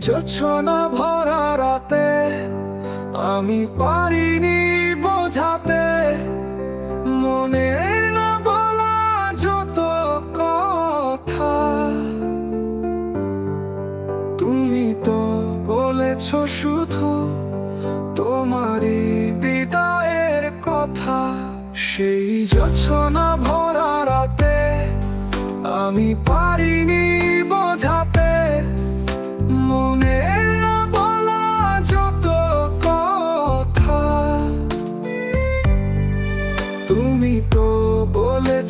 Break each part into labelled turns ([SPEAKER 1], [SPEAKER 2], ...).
[SPEAKER 1] যোছনা ভরা রাতে আমি পারিনি বোঝাতে। মনের না বলা যত কথা। তুমি তো বলেছ শুধু তোমারই বিদায়ের কথা। সেই যোছনা ভরা রাতে আমি পারিনি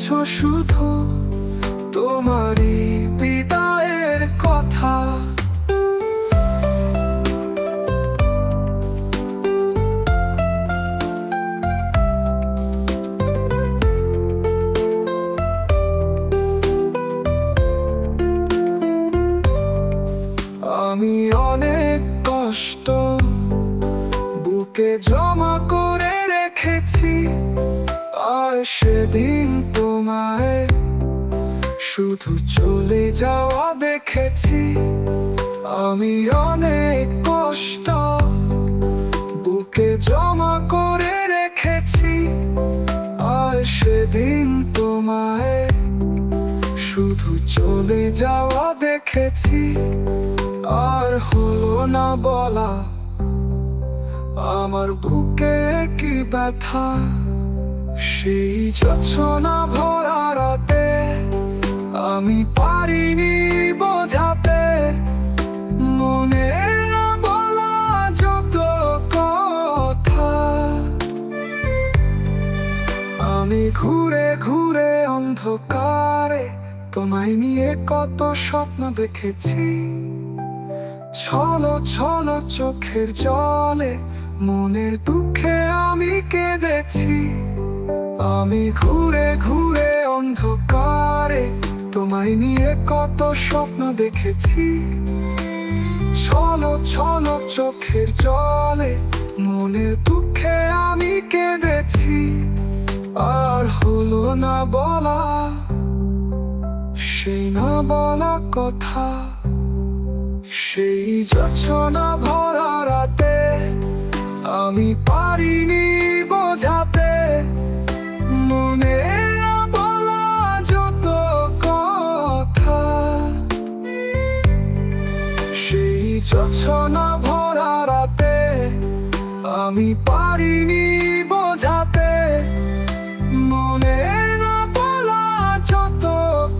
[SPEAKER 1] বলেছ শুধু তোমারই বিদায়ের কথা। আমি অনেক কষ্ট বুকে জমা করে রেখেছি। আর সেদিন তোমায় শুধু চলে যাওয়া দেখেছি। আমি অনেক কষ্ট বুকে জমা করে রেখেছি। আর সেদিন তোমায় শুধু চলে যাওয়া দেখেছি। আর হলো না বলা, আমার বুকে কি ব্যথা। সেই যোছনা ভরা রাতে আমি পারিনি বোঝাতে। মনে বলা যত কথা। আমি ঘুরে ঘুরে অন্ধকারে তোমায় নিয়ে কত স্বপ্ন দেখেছি। ছলো ছলো চোখের জলে মনের দুঃখে আমি কেঁদেছি। আমি ঘুরে ঘুরে অন্ধকারে তোমায় নিয়ে কত স্বপ্ন দেখেছি। ছলো ছলো চোখের জলে, মনের দুঃখে আমি কেঁদেছি। আর হলো না বলা, সেই না বলা কথা। সেই যোছনা ভরা রাতে আমি পারিনি যোছনা ভরা রাতে, আমি পারিনি বোঝাতে। মনে না বলা যত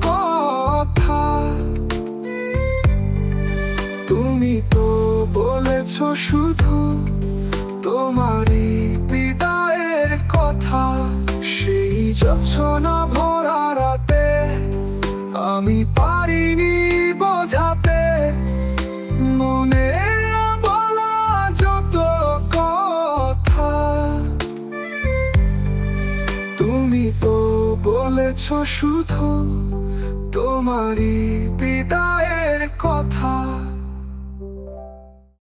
[SPEAKER 1] কথা। তুমি তো বলেছ শুধু তোমারই বিদায়ের কথা। সেই যোছনা ভরা রাতে, আমি পারিনি বলেছ শুধু তোমারই বিদায়ের কথা।